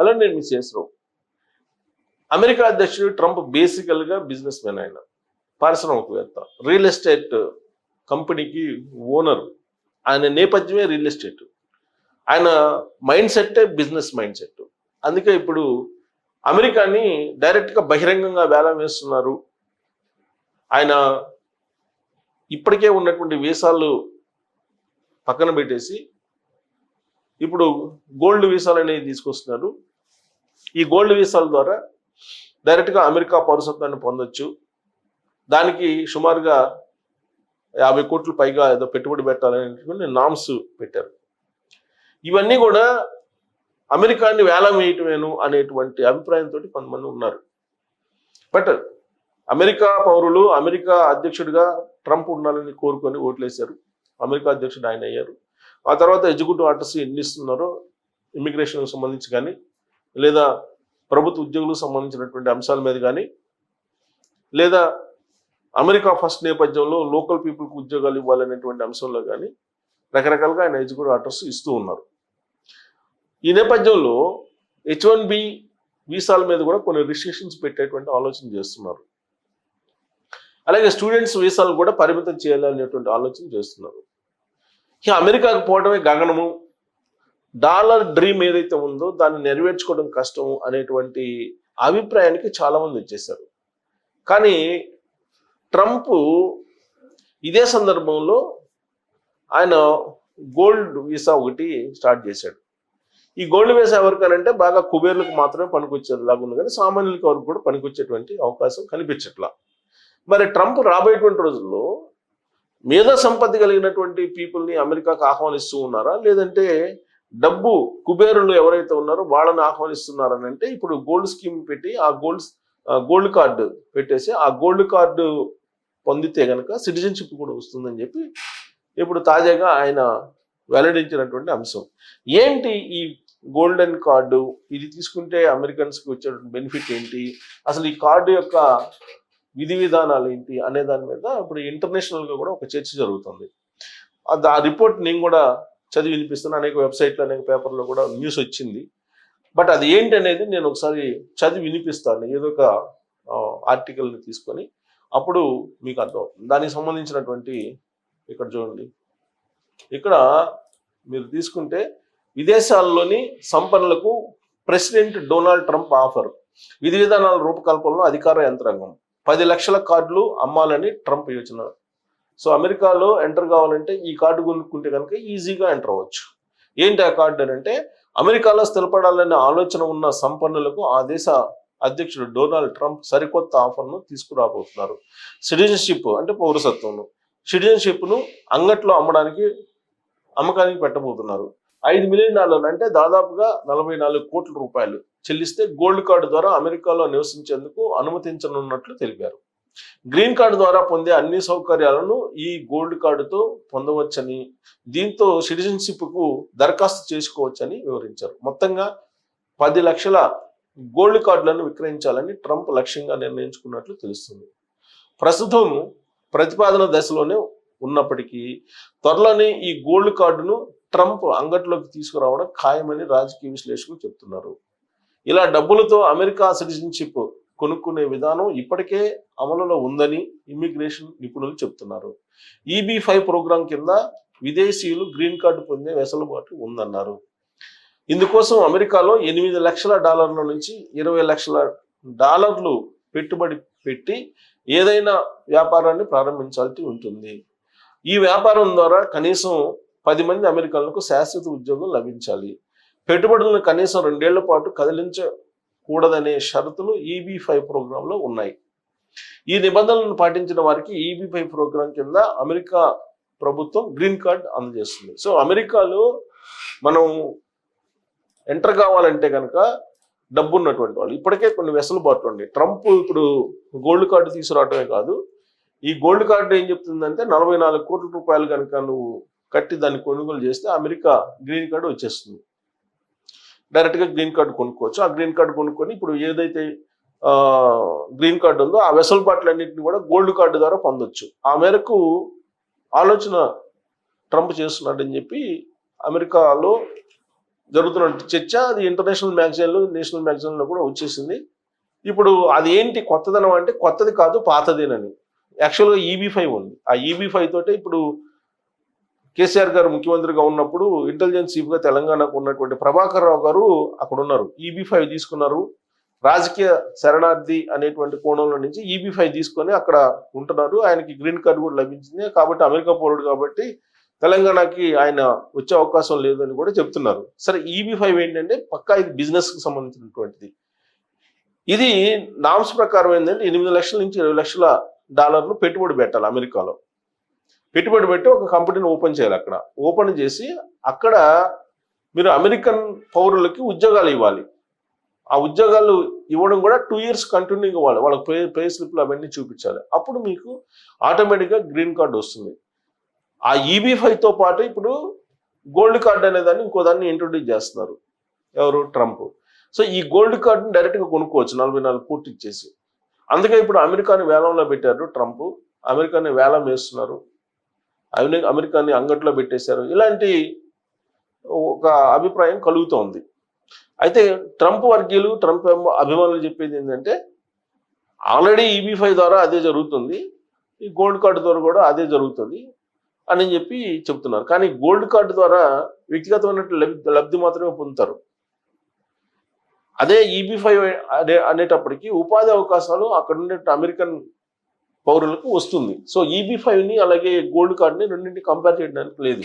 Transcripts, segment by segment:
Hello నేను miss చేసిన America అధ్యక్షుడు ట్రంప్ బేసికల్గా బిజినెస్ మ్యాన్ ఆయన. పారిశ్రామికవేత్త రియల్ ఎస్టేట్ కంపెనీకి ఓనర్. ఆయన నేపథ్యమే రియల్ ఎస్టేట్. ఆయన మైండ్ సెట్టే బిజినెస్ మైండ్ సెట్. అందుకే ఇప్పుడు అమెరికాని డైరెక్ట్గా బహిరంగంగా వేలం వేస్తున్నారు. ఆయన ఇప్పటికే ఉన్నటువంటి వీసాలు పక్కన పెట్టేసి ఇప్పుడు గోల్డ్ వీసాలు అనేవి తీసుకొస్తున్నారు. ఈ గోల్డ్ వీసాల ద్వారా డైరెక్ట్గా అమెరికా పౌరసత్వాన్ని పొందొచ్చు. దానికి సుమారుగా యాభై కోట్లు పైగా ఏదో పెట్టుబడి పెట్టాలనేటువంటి నామ్స్ పెట్టారు. ఇవన్నీ కూడా అమెరికాని వేలం వేయటమేను అనేటువంటి అభిప్రాయంతో కొంతమంది ఉన్నారు. బట్ అమెరికా పౌరులు అమెరికా అధ్యక్షుడిగా ట్రంప్ ఉండాలని కోరుకొని ఓట్లేశారు. అమెరికా అధ్యక్షుడు ఆయన అయ్యారు. ఆ తర్వాత ఎగ్జిక్యూటివ్ ఆర్డర్స్ ఎన్ని ఇస్తున్నారో ఇమిగ్రేషన్కి సంబంధించి కానీ లేదా ప్రభుత్వ ఉద్యోగులకు సంబంధించినటువంటి అంశాల మీద కానీ లేదా అమెరికా ఫస్ట్ నేపథ్యంలో లోకల్ పీపుల్కి ఉద్యోగాలు ఇవ్వాలనేటువంటి అంశంలో కానీ రకరకాలుగా ఆయన ఎగ్జిక్యూటివ్ ఆర్డర్స్ ఇస్తూ ఉన్నారు. ఈ నేపథ్యంలో హెచ్ వన్ బి వీసాల మీద కూడా కొన్ని రిస్ట్రిక్షన్స్ పెట్టేటువంటి ఆలోచన చేస్తున్నారు. అలాగే స్టూడెంట్స్ వీసాలు కూడా పరిమితం చేయాలనేటువంటి ఆలోచన చేస్తున్నారు. ఇక అమెరికాకు పోవడమే గగనము. డాలర్ డ్రీమ్ ఏదైతే ఉందో దాన్ని నెరవేర్చుకోవడం కష్టము అనేటువంటి అభిప్రాయానికి చాలామంది వచ్చేసారు కానీ ట్రంప్ ఇదే సందర్భంలో ఆయన గోల్డ్ వీసా ఒకటి స్టార్ట్ చేశాడు. ఈ గోల్డ్ వీసా ఎవరికనంటే బాగా కుబేర్లకు మాత్రమే పనికొచ్చేలాగా ఉంది కానీ సామాన్యులకు వరకు కూడా పనికొచ్చేటువంటి అవకాశం కనిపించట్లా. మరి ట్రంప్ రాబోయేటువంటి రోజుల్లో మేధా సంపత్తి కలిగినటువంటి పీపుల్ని అమెరికాకు ఆహ్వానిస్తూ ఉన్నారా? లేదంటే డబ్బు కుబేరులు ఎవరైతే ఉన్నారో వాళ్ళని ఆహ్వానిస్తున్నారని అంటే ఇప్పుడు గోల్డ్ స్కీమ్ పెట్టి ఆ గోల్డ్ గోల్డ్ కార్డు పెట్టేసి ఆ గోల్డ్ కార్డు పొందితే కనుక సిటిజన్షిప్ కూడా వస్తుందని చెప్పి ఇప్పుడు తాజాగా ఆయన వెల్లడించినటువంటి అంశం. ఏంటి ఈ గోల్డెన్ కార్డు? ఇది తీసుకుంటే అమెరికన్స్కి వచ్చేటువంటి బెనిఫిట్ ఏంటి? అసలు ఈ కార్డు యొక్క విధి విధానాలు ఏంటి అనే దాని మీద ఇప్పుడు ఇంటర్నేషనల్గా కూడా ఒక చర్చ జరుగుతుంది. ఆ రిపోర్ట్ నేను కూడా చదివి వినిపిస్తాను అనేక వెబ్సైట్లు అనేక పేపర్లో కూడా న్యూస్ వచ్చింది. బట్ అది ఏంటి అనేది నేను ఒకసారి చదివి వినిపిస్తాను ఏదో ఒక ఆర్టికల్ని తీసుకొని అప్పుడు మీకు అర్థం దానికి సంబంధించినటువంటి ఇక్కడ చూడండి. ఇక్కడ మీరు తీసుకుంటే విదేశాల్లోని సంపన్నులకు ప్రెసిడెంట్ డొనాల్డ్ ట్రంప్ ఆఫర్. విధి విధానాల రూపకల్పనలో అధికార యంత్రాంగం. పది లక్షల కార్డులు అమ్మాలని ట్రంప్ యోచన. సో అమెరికాలో ఎంటర్ కావాలంటే ఈ కార్డు కొనుక్కుంటే కనుక ఈజీగా ఎంటర్ అవ్వచ్చు. ఏంటి ఆ కార్డు అని అంటే అమెరికాలో స్థిరపడాలనే ఆలోచన ఉన్న సంపన్నులకు ఆ దేశ అధ్యక్షుడు డొనాల్డ్ ట్రంప్ సరికొత్త ఆఫర్ను తీసుకురాబోతున్నారు. సిటిజన్షిప్ అంటే పౌరసత్వం సిటిజన్షిప్ను అంగట్లో అమ్మడానికి అమ్మకానికి పెట్టబోతున్నారు. ఐదు మిలియన్ డాలర్లు అంటే దాదాపుగా నలభై నాలుగు కోట్ల రూపాయలు. చెల్లిస్తే గోల్డ్ కార్డు ద్వారా అమెరికాలో నివసించేందుకు అనుమతించనున్నట్లు తెలిపారు. గ్రీన్ కార్డు ద్వారా పొందే అన్ని సౌకర్యాలను ఈ గోల్డ్ కార్డుతో పొందవచ్చని దీంతో సిటిజన్షిప్కు దరఖాస్తు చేసుకోవచ్చని వివరించారు. మొత్తంగా పది లక్షల గోల్డ్ కార్డులను విక్రయించాలని ట్రంప్ లక్ష్యంగా నిర్ణయించుకున్నట్లు తెలుస్తుంది. ప్రస్తుతం ప్రతిపాదన దశలోనే ఉన్నప్పటికీ త్వరలోనే ఈ గోల్డ్ కార్డును ట్రంప్ అంగట్లోకి తీసుకురావడం ఖాయమని రాజకీయ విశ్లేషకులు చెప్తున్నారు. ఇలా డబ్బులతో అమెరికా సిటిజన్షిప్ కొనుక్కునే విధానం ఇప్పటికే అమలులో ఉందని ఇమ్మిగ్రేషన్ నిపుణులు చెప్తున్నారు. ఈబీ ఫైవ్ ప్రోగ్రాం కింద విదేశీయులు గ్రీన్ కార్డు పొందే వెసులుబాటు ఉందన్నారు. ఇందుకోసం అమెరికాలో ఎనిమిది లక్షల డాలర్ల నుంచి ఇరవై లక్షల డాలర్లు పెట్టుబడి పెట్టి ఏదైనా వ్యాపారాన్ని ప్రారంభించాల్సి ఉంటుంది. ఈ వ్యాపారం ద్వారా కనీసం పది మంది అమెరికన్లకు శాశ్వత ఉద్యోగం లభించాలి. పెట్టుబడులను కనీసం రెండేళ్ళ పాటు కదిలించకూడదనే షరతులు ఈబీ ఫైవ్ ప్రోగ్రాంలో ఉన్నాయి. ఈ నిబంధనలను పాటించిన వారికి ఈబీ ఫైవ్ ప్రోగ్రాం కింద అమెరికా ప్రభుత్వం గ్రీన్ కార్డ్ అందజేస్తుంది. సో అమెరికాలో మనం ఎంటర్ కావాలంటే కనుక డబ్బు ఉన్నటువంటి వాళ్ళు ఇప్పటికే కొన్ని వెసులుబాట్లు ఉన్నాయి. ట్రంప్ ఇప్పుడు గోల్డ్ కార్డు తీసుకురావటమే కాదు ఈ గోల్డ్ కార్డు ఏం చెప్తుందంటే నలభై నాలుగు కోట్ల రూపాయలు కనుక నువ్వు కట్టి దాన్ని కొనుగోలు చేస్తే అమెరికా గ్రీన్ కార్డు వచ్చేస్తుంది. డైరెక్ట్గా గ్రీన్ కార్డు కొనుక్కోవచ్చు. ఆ గ్రీన్ కార్డు కొనుక్కొని ఇప్పుడు ఏదైతే గ్రీన్ కార్డు ఉందో ఆ వెసులుబాట్లన్నింటినీ కూడా గోల్డ్ కార్డు ద్వారా పొందొచ్చు. ఆ మేరకు ఆలోచన ట్రంప్ చేస్తున్నాడని చెప్పి అమెరికాలో జరుగుతున్న చర్చ అది ఇంటర్నేషనల్ మ్యాగజైన్లు నేషనల్ మ్యాగజైన్లో కూడా వచ్చేసింది. ఇప్పుడు అది ఏంటి కొత్తదనం అంటే కొత్తది కాదు పాతదేనని. యాక్చువల్గా ఈబీ ఫైవ్ ఉంది. ఆ ఈబీ ఫైవ్ తోటే ఇప్పుడు కేసీఆర్ గారు ముఖ్యమంత్రిగా ఉన్నప్పుడు ఇంటెలిజెన్స్ చీఫ్గా తెలంగాణకు ఉన్నటువంటి ప్రభాకర్ రావు గారు అక్కడ ఉన్నారు. ఈబీ ఫైవ్ తీసుకున్నారు. రాజకీయ శరణార్థి అనేటువంటి కోణంలో నుంచి ఈబీ ఫైవ్ తీసుకొని అక్కడ ఉంటున్నారు. ఆయనకి గ్రీన్ కార్డు కూడా లభించింది. కాబట్టి అమెరికా పౌరుడు కాబట్టి తెలంగాణకి ఆయన వచ్చే అవకాశం లేదని కూడా చెప్తున్నారు. సరే ఈబీ ఫైవ్ ఏంటంటే పక్కా ఇది బిజినెస్కి సంబంధించినటువంటిది. ఇది నామ్స్ ప్రకారం ఏంటంటే ఎనిమిది లక్షల నుంచి ఇరవై లక్షల డాలర్లు పెట్టుబడి పెట్టాలి అమెరికాలో. పెట్టుబడి పెట్టి ఒక కంపెనీని ఓపెన్ చేయాలి అక్కడ. ఓపెన్ చేసి అక్కడ మీరు అమెరికన్ పౌరులకి ఉద్యోగాలు ఇవ్వాలి. ఆ ఉద్యోగాలు ఇవ్వడం కూడా టూ ఇయర్స్ కంటిన్యూగా ఇవ్వాలి. వాళ్ళకి పే పే స్లిప్లు అవన్నీ చూపించాలి. అప్పుడు మీకు ఆటోమేటిక్గా గ్రీన్ కార్డు వస్తుంది. ఆ ఈబీ ఫైవ్తో పాటు ఇప్పుడు గోల్డ్ కార్డ్ అనే దాన్ని ఇంకో దాన్ని ఇంట్రొడ్యూస్ చేస్తున్నారు. ఎవరు? ట్రంప్. సో ఈ గోల్డ్ కార్డుని డైరెక్ట్గా కొనుక్కోవచ్చు. నలభై నాలుగు పూర్తి ఇచ్చేసి. అందుకే ఇప్పుడు అమెరికాని వేలంలో పెట్టారు ట్రంప్. అమెరికాని వేలం వేస్తున్నారు. అవి అమెరికాని అంగట్లో పెట్టేశారు. ఇలాంటి ఒక అభిప్రాయం కలుగుతోంది. అయితే ట్రంప్ వర్గీయులు ట్రంప్ అభిమానులు చెప్పేది ఏంటంటే ఆల్రెడీ ఈబీ ఫైవ్ ద్వారా అదే జరుగుతుంది. ఈ గోల్డ్ కార్డు ద్వారా కూడా అదే జరుగుతుంది అని చెప్పి చెప్తున్నారు. కానీ గోల్డ్ కార్డు ద్వారా వ్యక్తిగతమైన లబ్ధి లబ్ధి మాత్రమే పొందుతారు. అదే ఈబీ ఫైవ్ అనే అనేటప్పటికీ ఉపాధి అవకాశాలు అక్కడ ఉండే అమెరికన్ పౌరులకు వస్తుంది. సో ఈబీ ఫైవ్ని అలాగే గోల్డ్ కార్డుని రెండింటిని కంపేర్ చేయడానికి లేదు.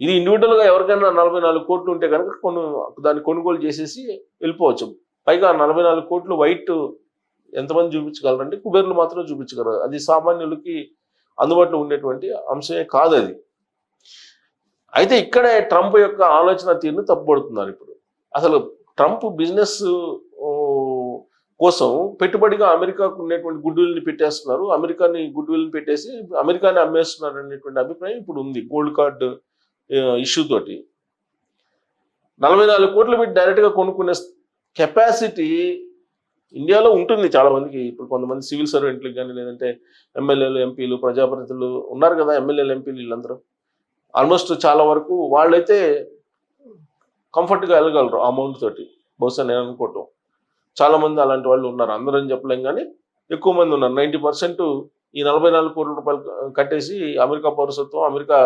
ఇది ఇండివిజువల్గా ఎవరికైనా నలభై నాలుగు కోట్లు ఉంటే కనుక కొను దాన్ని కొనుగోలు చేసేసి వెళ్ళిపోవచ్చు. పైగా నలభై నాలుగు కోట్లు వైట్ ఎంతమంది చూపించగలరంటే కుబేర్లు మాత్రం చూపించగలరు. అది సామాన్యులకి అందుబాటులో ఉండేటువంటి అంశమే కాదు అది. అయితే ఇక్కడే ట్రంప్ యొక్క ఆలోచన తీరును తప్పుపడుతున్నారు ఇప్పుడు. అసలు ట్రంప్ బిజినెస్ కోసం పెట్టుబడిగా అమెరికాకు ఉన్నటువంటి గుడ్ విల్ని పెట్టేస్తున్నారు. అమెరికాని గుడ్ విల్ని పెట్టేసి అమెరికాని అమ్మేస్తున్నారు అనేటువంటి అభిప్రాయం ఇప్పుడు ఉంది గోల్డ్ కార్డ్ ఇష్యూ తోటి. నలభై నాలుగు కోట్లు పెట్టి డైరెక్ట్గా కొనుక్కునే కెపాసిటీ ఇండియాలో ఉంటుంది చాలా మందికి. ఇప్పుడు కొంతమంది సివిల్ సర్వెంట్లకు కానీ లేదంటే ఎమ్మెల్యేలు ఎంపీలు ప్రజాప్రతినిధులు ఉన్నారు కదా ఎమ్మెల్యేలు ఎంపీలు వీళ్ళందరూ. ఆల్మోస్ట్ చాలా వరకు వాళ్ళైతే కంఫర్ట్గా వెళ్ళగలరు అమౌంట్ తోటి. బహుశా నేను అనుకోవటం. చాలా మంది అలాంటి వాళ్ళు ఉన్నారు. అందరని చెప్పలేం కానీ ఎక్కువ మంది ఉన్నారు. నైంటీ పర్సెంట్ ఈ నలభై నాలుగు కోట్ల రూపాయలు కట్టేసి అమెరికా పౌరసత్వం అమెరికా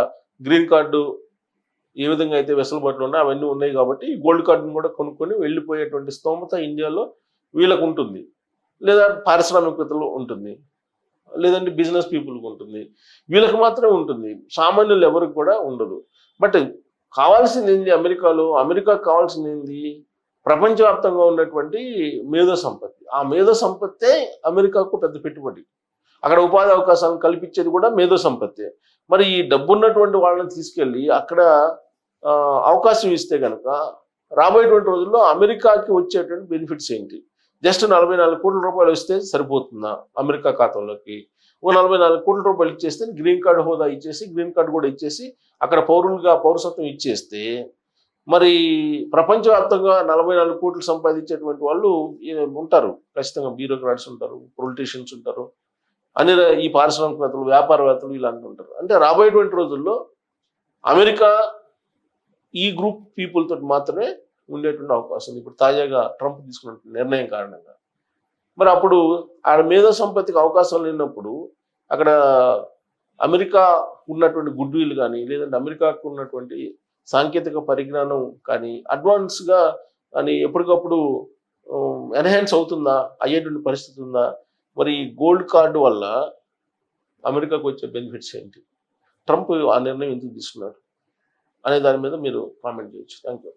గ్రీన్ కార్డు ఏ విధంగా అయితే వెసులుబాట్లు ఉన్నాయో అవన్నీ ఉన్నాయి కాబట్టి ఈ గోల్డ్ కార్డును కూడా కొనుక్కొని వెళ్ళిపోయేటువంటి స్తోమత ఇండియాలో వీళ్ళకు ఉంటుంది. లేదా పారిశ్రామికతలో ఉంటుంది. లేదంటే బిజినెస్ పీపుల్కి ఉంటుంది. వీళ్ళకి మాత్రమే ఉంటుంది. సామాన్యులు ఎవరికి కూడా ఉండదు. బట్ కావాల్సింది ఏంది అమెరికాలో? అమెరికాకు కావాల్సింది ఏంది? ప్రపంచవ్యాప్తంగా ఉన్నటువంటి మేధో సంపత్తి. ఆ మేధో సంపత్తే అమెరికాకు పెద్ద పెట్టుబడి. అక్కడ ఉపాధి అవకాశాలను కల్పించేది కూడా మేధో సంపత్తి. మరి ఈ డబ్బున్నటువంటి వాళ్ళని తీసుకెళ్ళి అక్కడ అవకాశం ఇస్తే కనుక రాబోయేటువంటి రోజుల్లో అమెరికాకి వచ్చేటువంటి బెనిఫిట్స్ ఏంటి? జస్ట్ నలభై నాలుగు కోట్ల రూపాయలు వస్తే సరిపోతుందా అమెరికా ఖాతాలోకి ఓ నలభై నాలుగు కోట్ల రూపాయలు ఇచ్చేస్తే గ్రీన్ కార్డు హోదా ఇచ్చేసి గ్రీన్ కార్డు కూడా ఇచ్చేసి అక్కడ పౌరులుగా పౌరసత్వం ఇచ్చేస్తే మరి ప్రపంచవ్యాప్తంగా నలభై నాలుగు కోట్లు సంపాదించేటువంటి వాళ్ళు ఉంటారు. ఖచ్చితంగా బ్యూరోక్రాట్స్ ఉంటారు పొలిటీషియన్స్ ఉంటారు అన్ని ఈ పారిశ్రామికవేత్తలు వ్యాపారవేత్తలు ఇలాంటి ఉంటారు. అంటే రాబోయేటువంటి రోజుల్లో అమెరికా ఈ గ్రూప్ పీపుల్ తోటి మాత్రమే ఉండేటువంటి అవకాశం ఇప్పుడు తాజాగా ట్రంప్ తీసుకున్న నిర్ణయం కారణంగా. మరి అప్పుడు ఆడ మేధో సంపత్తికి అవకాశం లేనప్పుడు అక్కడ అమెరికా ఉన్నటువంటి గుడ్ విల్ కానీ లేదంటే అమెరికాకు ఉన్నటువంటి సాంకేతిక పరిజ్ఞానం కానీ అడ్వాన్స్గా అని ఎప్పటికప్పుడు ఎన్హాన్స్ అవుతుందా? అయ్యేటువంటి పరిస్థితి ఉందా? మరి గోల్డ్ కార్డు వల్ల అమెరికాకు వచ్చే బెనిఫిట్స్ ఏంటి? ట్రంప్ ఆ నిర్ణయం ఎందుకు తీసుకున్నాడు? అనే దాని మీద మీరు కామెంట్ చేయొచ్చు. Thank you